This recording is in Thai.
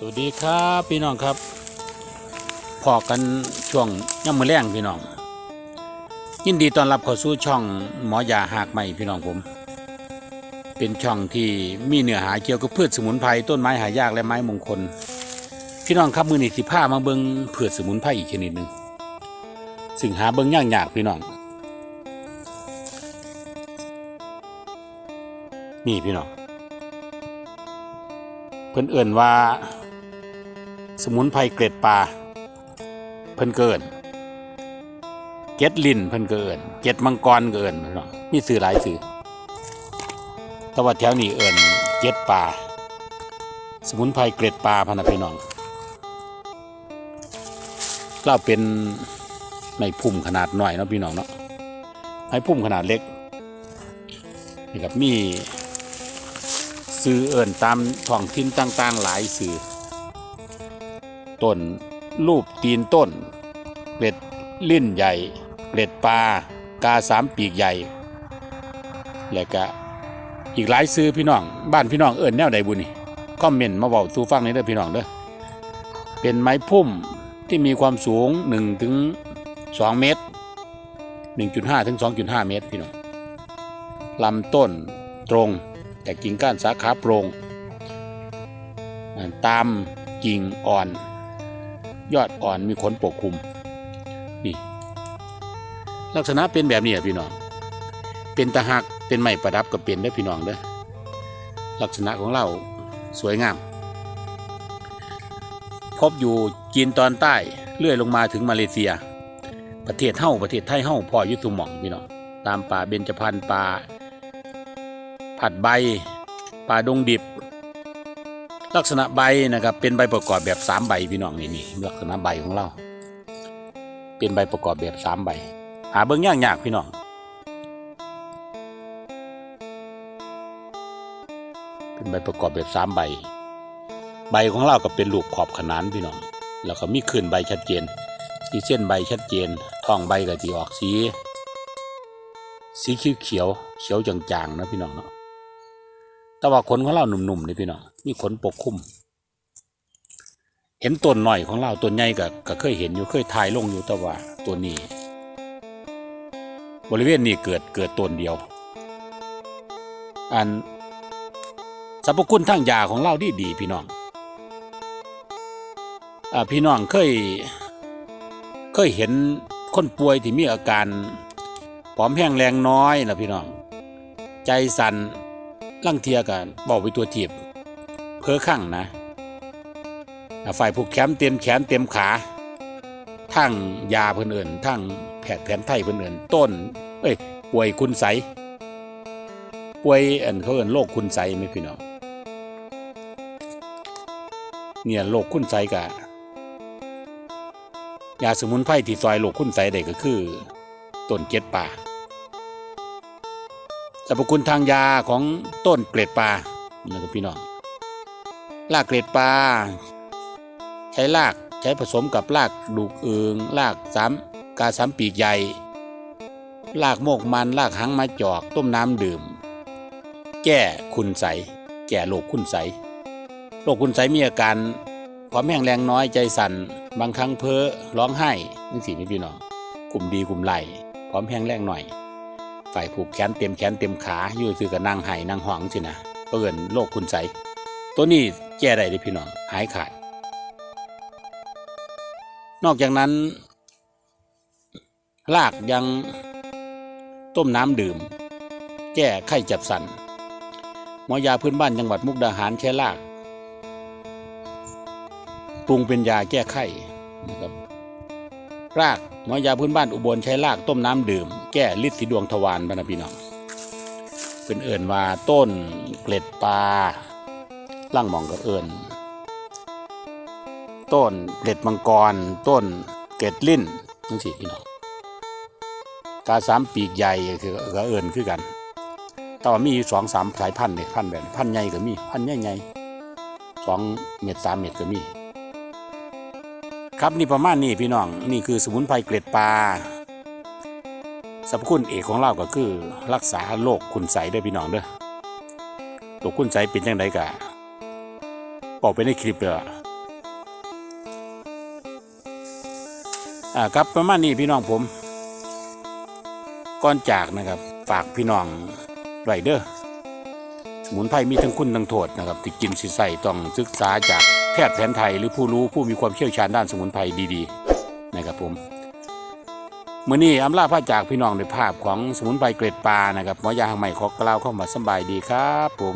สวัสดีครับพี่น้องครับพอกันช่วงย่ำมือแรงพี่น้อง ยินดีต้อนรับเข้าสู่ช่องหมอยาหากใหม่พี่น้องผม เป็นช่องที่มีเนื้อหาเกี่ยวกับพืชสมุนไพรต้นไม้หายากและไม้มงคล พี่น้องครับมือนี้สิผ้ามาเบิงพืชสมุนไพรอีกชนิดหนึ่งซึ่งหาเบิงยากยากพี่น้องนี่พี่น้องเพิ่นเอิ่นว่า มุนไพรเกล็ดปลาเพิ่นเกิน เก็ดลินเพิ่นเกิน เก็ดมังกรเกินพี่น้องมีสื่อหลายสื่อแต่ว่าแถวนี้เอิ่นเก็ดปลาสมุนไพรเกล็ดปลาพะนะพี่น้องเราเป็นไม้พุ่มขนาดหน่อยเนาะพี่น้องเนาะไม้พุ่มขนาดเล็กนี่ครับมีซื้อเอิ่นตามท้องถิ่นต่างๆ หลายสื่อ ต้นรูปตีนต้น เกล็ดลิ้นใหญ่ เกล็ดปลากาสามปีกใหญ่ แล้วก็อีกหลายซื้อพี่น้อง บ้านพี่น้องเอิ่นแนวใดบุนี่คอมเมนต์มาบอกสู่ฟังในอยเด้อพี่น้องเด้อเป็นไม้พุ่มที่มีความสูง1ถึง2เมตร 1.5ถึง2.5 เมตรพี่น้องลำต้นตรงแต่กิ่งก้านสาขาโปร่งอ่าตามกิ่งอ่อน ยอดอ่อนมีขนปกคลุมนี่ลักษณะเป็นแบบนี้พี่น้อง เป็นตะหักเป็นไม้ประดับกับเป็นได้พี่น้องเด้อลักษณะของเราสวยงาม พบอยู่จีนตอนใต้เลื่อยลงมาถึงมาเลเซีย ประเทศเฮ้าประเทศไทยเฮ้าพอยุตุหม่องพี่น้องตามป่าเบญจพรรณป่าผัดใบป่าดงดิบ ลักษณะใบนะครับเป็นใบประกอบแบบสามใบพี่น้องนี่นี่ลักษณะใบของเรา เป็นใบประกอบแบบสามใบ หาเบิ้องยากยากพี่น้องเป็นใบประกอบแบบสามใบ ใบของเราก็เป็นรูปขอบขนานพี่น้องแล้วก็มีขึ้นใบชัดเจนสีเส้นใบชัดเจนท้องใบก็จีออกสีสีเขียวเขียวเขียวจางๆนะพี่น้องเนาะ แต่ว่าขนของเราหนุ่มๆนี่พี่น้องมีขนปกคลุม เห็นต้นหน่อยของเราต้นใหญ่ก็ก็เคยเห็นอยู่เคยถ่ายลงอยู่แต่ว่าตัวนี้ บริเวณนี้เกิดเกิดต้นเดียว อันสรรพคุณทางยาของเราดีดีพี่น้องอ่าพี่น้องเคย เคยเห็นคนป่วยที่มีอาการผอมแห้งแรงน้อยนะพี่น้อง ใจสั่น ลังเทียกันบอกไปตัวทีบเพ้อข้างนะฝ่ายผูกแขนเต็มแขนเต็มขาทั้งยาเพื่อนเอินทั้งแพทยแผนไทยเพื่อนเอินต้น เอ้ย ป่วยคุณใสป่วยอันเขาเอินโรคคุณใสไหมพี่น้องเนี่ยโรคคุณใสกะยาสมุนไพรที่ซอยโรคคุณใสได้ก็คือต้นเก็ดป่า สรรพคุณทางยาของต้นเกล็ดปลานะครับพี่น้องรากเกล็ดปลาใช้รากใช้ผสมกับรากดูกเอืองรากสามกาสามปีกใหญ่รากโมกมันรากหางมาจอกต้มน้ำดื่ม แก้คุณใส แก้โรคคุณใสโรคคุณใสมีอาการความแห้งแรงน้อยใจสั่นบางครั้งเพ้อร้องไห้นี่สิพี่น้องกลุ่มดีกลุ่มไหลพร้อมแห้งแรงหน่อย ฝ่ายผูกแขนเต็มแขนเต็มขาอยู่คือกับนางไห้นางหวังสินะก็เกินโรคคุณใสตัวนี้แก้ได้เลยพี่น้องหายขาด นอกจากนั้นรากยังต้มน้ำดื่ม แก้ไข้จับสันหมอยาพื้นบ้านจังหวัดมุกดาหารใช้รากปรุงเป็นยาแก้ไข้นะครับราก หมอยาพื้นบ้านอุบลใช้รากต้มน้ำดื่ม แก้ฤทธิ์สีดวงทวารบรรพี่น้องเป็นเอิ่นว่าต้นเกล็ดปลาล่างหมองกับเอิ่นต้นเกล็ดมังกร ต้นเกล็ดลิ้นนั่นสิพี่น้องกาสามปีกใหญ่คือก็เอิ่นคือกันแต่ว่ามีสองสามสายพันธุ์เนี่ยพันธุ์แบบพันธุ์ใหญ่ก็มีพันธุ์ใหญ่ๆสองเม็ดสามเม็ดก็มี ครับนี่ประมาณนี้พี่น้องนี่คือสมุนไพรเกล็ดปลาสรรพคุณเอกของเราก็คือรักษาโรคคุณใสได้พี่น้องเด้อตัวคุณใสเป็นยังไงกะบอกไปในคลิปเด้ออ่าครับประมาณนี้พี่น้องผมก่อนจากนะครับ ฝากพี่น้องไรเด้อสมุนไพรมีทั้งคุณทั้งโทษนะครับติดกินสิใส่ต้องศึกษาจาก พทย์แผนไทยหรือผู้รู้ผู้มีความเชี่ยวชาญด้านสมุนไพรดีๆนะครับผมเมื่อนี้อำลาพระจากพี่น้องในภาพของสมุนไพรเกร็ดปลานะครับหมอยาหางใหม่ขอกล่าวเข้ามาสบายดีครับผม